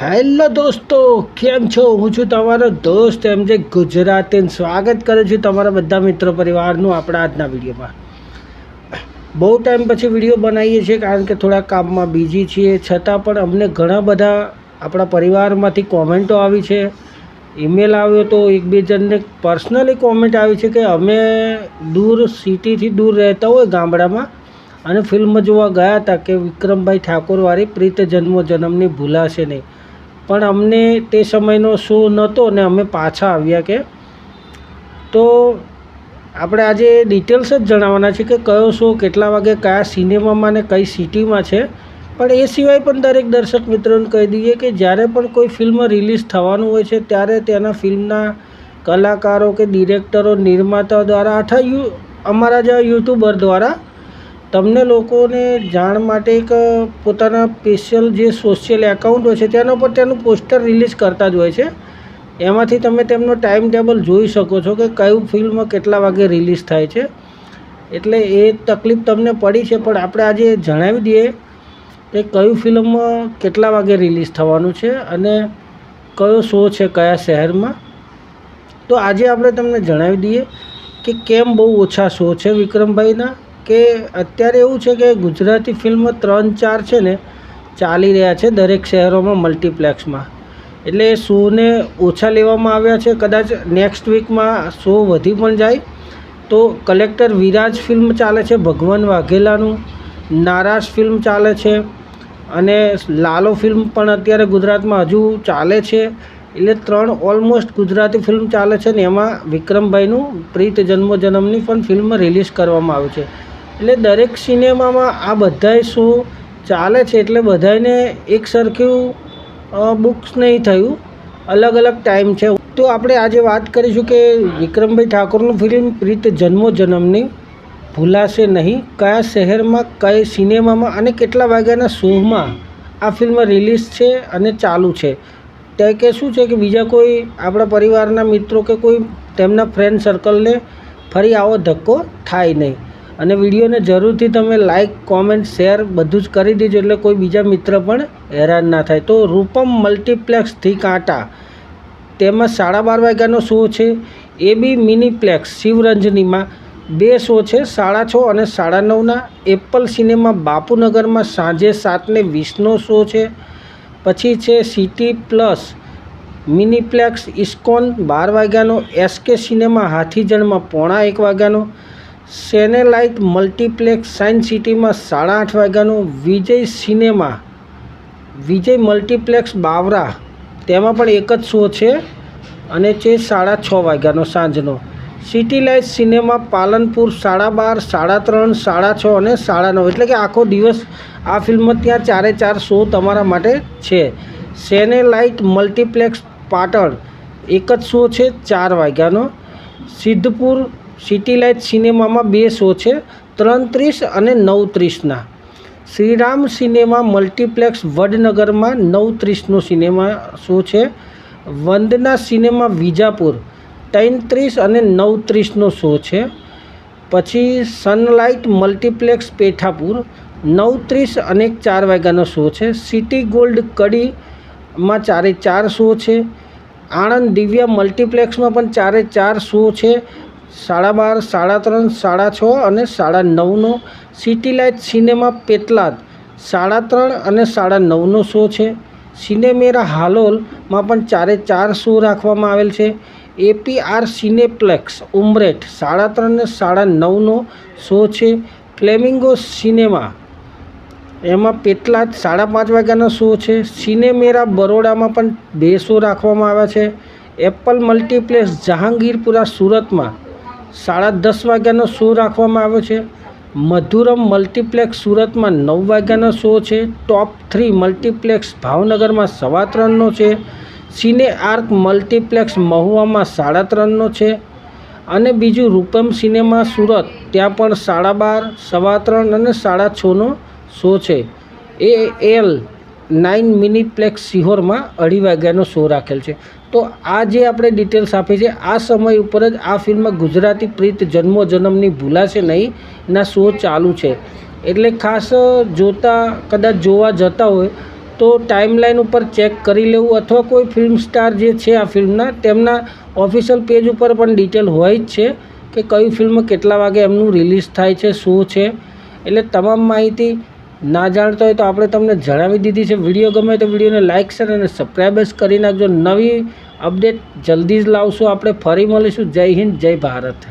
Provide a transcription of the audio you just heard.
Hello દોસ્તો, કેમ છો? હું છું તમારો દોસ્ત એમ જે ગુજરાતીને સ્વાગત કરું છું તમારા બધા મિત્રો પરિવારનું આપણા આજના વિડીયોમાં. બહુ ટાઈમ પછી વીડિયો બનાવીએ છીએ કારણ કે થોડા કામમાં બિઝી છીએ. છતાં પણ અમને ઘણા બધા આપણા પરિવારમાંથી કોમેન્ટો આવી છે. ઈમેલ આવ્યો તો એક જણને પર્સનલી કોમેન્ટ આવી છે કે અમે દૂર સિટીથી દૂર રહેતા હોય ગામડામાં અને ફિલ્મ જોવા ગયા હતા કે વિક્રમભાઈ ઠાકોરવાળી પ્રીત જન્મો જન્મની ભૂલાશે નહીં. પણ અમને તે સમયનો શો નહોતો ને અમે પાછા આવ્યા કે તો આપણે આજે ડિટેલ્સ જ જણાવવાના છે કે કયો શો કેટલા વાગે કયા સિનેમામાં ને કઈ સિટીમાં છે. પણ એ સિવાય પણ દરેક દર્શક મિત્રોને કહી દઈએ કે જ્યારે પણ કોઈ ફિલ્મ રિલીઝ થવાનું હોય છે ત્યારે તેના ફિલ્મના કલાકારો કે ડિરેક્ટરો નિર્માતાઓ દ્વારા અથવા યુ, અમારા જેવા યુટ્યુબર દ્વારા તમને લોકોને જાણ માટે એક પોતાના સ્પેશિયલ જે સોશિયલ એકાઉન્ટ હોય છે, તેના પર તેનું પોસ્ટર રિલીઝ કરતા જ હોય છે. એમાંથી તમે તેમનો ટાઈમ ટેબલ જોઈ શકો છો કે કયું ફિલ્મ કેટલા વાગે રિલીઝ થાય છે. એટલે એ તકલીફ તમને પડી છે, પણ આપણે આજે જણાવી દઈએ કે કયું ફિલ્મ કેટલા વાગે રિલીઝ થવાનું છે અને કયો શો છે કયા શહેરમાં. તો આજે આપણે તમને જણાવી દઈએ કે કેમ બહુ ઓછા શો છે વિક્રમભાઈના. કે અત્યારે એવું છે કે ગુજરાતી ફિલ્મ ત્રણ ચાર છે ને, ચાલી રહ્યા છે દરેક શહેરોમાં મલ્ટીપ્લેક્સમાં. એટલે શોને ઓછા લેવામાં આવ્યા છે. કદાચ નેક્સ્ટ વીકમાં શો વધી પણ જાય. તો કલેક્ટર વિરાજ ફિલ્મ ચાલે છે, ભગવાન વાઘેલાનું. નારાજ ફિલ્મ ચાલે છે. અને લાલો ફિલ્મ પણ અત્યારે ગુજરાતમાં હજુ ચાલે છે. એટલે ત્રણ ઓલમોસ્ટ ગુજરાતી ફિલ્મ ચાલે છે ને, એમાં વિક્રમભાઈનું પ્રીત જન્મો જન્મની પણ ફિલ્મ રિલીઝ કરવામાં આવી છે. એટલે દરેક સિનેમામાં આ બધાય શો ચાલે છે એટલે બધાને એક સરખું બુક્સ નહીં થયું. અલગ અલગ ટાઈમ છે. તો આપણે આજે વાત કરીશું કે વિક્રમભાઈ ઠાકોરનું ફિલ્મ પ્રીત જન્મો જન્મની ભૂલાશે નહીં. કયા શહેરમાં, કઈ સિનેમામાં અને કેટલા વાગ્યાના શોમાં આ ફિલ્મ રિલીઝ છે અને ચાલુ છે? તે કે શું છે કે બીજા કોઈ આપણા પરિવારના મિત્રો કે કોઈ તેમના ફ્રેન્ડ સર્કલને ફરી આવો ધક્કો થાય નહીં. અને વિડીયોને જરૂરથી તમે લાઇક કોમેન્ટ શેર બધું જ કરી દેજો એટલે કોઈ બીજા મિત્ર પણ હેરાન ના થાય. તો રૂપમ મલ્ટીપ્લેક્સથી કાંટા. તેમાં સાડા બાર વાગ્યાનો શો છે. એ બી મિનીપ્લેક્સ, શિવરંજનીમાં. બે શો છે, સાડા છ અને સાડા નવના એપલ સિનેમા બાપુનગરમાં સાંજે સાતને વીસનો શો છે. પછી છે સિટી પ્લસ. મિનીપ્લેક્સ, ઇસ્કોન બાર વાગ્યાનો. એસકે સિનેમા હાથીજણમાં પોણા એક વાગ્યાનો. સેનેલાઇટ મલ્ટીપ્લેક્સ સાયન્સ સિટીમાં સાડા આઠ વાગ્યાનો વિજય સિનેમા, વિજય મલ્ટીપ્લેક્સ બાવરા, તેમાં પણ એક જ શો છે અને છે સાડા છ વાગ્યાનો સાંજનો. સિટી લાઇટ સિનેમા પાલનપુર સાડા બાર, સાડા ત્રણ, સાડા છ અને સાડા નવ. એટલે કે આખો દિવસ આ ફિલ્મ ત્યાં ચારે ચાર શો તમારા માટે છે. સેનેલાઇટ મલ્ટીપ્લેક્સ પાટણ, એક જ શો છે ચાર વાગ્યાનો. સિદ્ધપુર સિટી લાઇટ સિનેમામાં બે શો છે ત્રણ ત્રીસ અને નવ ત્રીસના શ્રીરામ સિનેમા મલ્ટીપ્લેક્સ વડનગરમાં નવ ત્રીસનો સિનેમા શો છે, વંદના સિનેમા વિજાપુર ત્રણ ત્રીસ અને નવ ત્રીસનો શો છે, પછી સનલાઇટ મલ્ટીપ્લેક્સ પેઠાપુર નવ ત્રીસ અને ચાર વાગ્યાનો શો છે, સિટી ગોલ્ડ કડીમાં ચારે ચાર શો છે આણંદ દિવ્યા મલ્ટીપ્લેક્સમાં પણ ચારે ચાર શો છે. સાડા બાર, સાડા ત્રણ, સાડા છ અને સાડા નવનો સિટી લાઇટ સિનેમા પેટલાદ સાડા ત્રણ અને સાડા નવનો શો છે. સિનેમેરા હાલોલમાં પણ ચારે ચાર શો રાખવામાં આવેલ છે. એપીઆર સિનેપ્લેક્સ ઉમરેઠ સાડા ત્રણ ને સાડા નવનો શો છે. ફ્લેમિંગો સિનેમા એમાં પેટલા સાડા પાંચ વાગ્યાનો શો છે. સિનેમેરા બરોડામાં પણ બે શો રાખવામાં આવ્યા છે. એપલ મલ્ટીપ્લેક્સ જહાંગીરપુરા સુરતમાં સાડા દસ વાગ્યાનો શો રાખવામાં આવ્યો છે. મધુરમ મલ્ટીપ્લેક્સ સુરતમાં નવ વાગ્યાનો શો છે. ટોપ થ્રી મલ્ટીપ્લેક્સ ભાવનગરમાં સવા ત્રણનો છે. સિને આર્ક મલ્ટીપ્લેક્સ મહુવામાં સાડા ત્રણનો છે. અને બીજું રૂપમ સિનેમા સુરત, ત્યાં પણ સાડા બાર, સવા ત્રણ અને સાડા છનો શો છે? એ એલ નાઇન મિનિપ્લેક્સ સિહોરમાં અઢી વાગ્યાનો શો રાખેલ છે. તો આ જે આપણે ડિટેલ્સ આપી છે, આ સમય ઉપર જ આ ફિલ્મ ગુજરાતી પ્રીત જન્મો જન્મની ભૂલાશે નહીં, ના શો ચાલુ છે. એટલે ખાસ જોતા, કદાચ જોવા જતા હોય, તો ટાઈમલાઈન ઉપર ચેક કરી લેવું અથવા કોઈ ફિલ્મ સ્ટાર જે છે આ ફિલ્મના તેમના ઓફિશિયલ પેજ ઉપર પણ ડિટેલ હોય જ છે કે કઈ ફિલ્મ કેટલા વાગે એમનું રિલીઝ થાય છે, શું છે. એટલે તમામ માહિતી ના જાણતા હોય તો આપણે તમને જણાવી દીધી છે. વીડિયો ગમે તો વિડીયોને લાઇક શેર અને સબસ્ક્રાઈબર્સ કરી નાખજો. નવી અપડેટ જલ્દી જ લાવશું. આપણે ફરી મળીશું. જય હિન્દ, જય ભારત.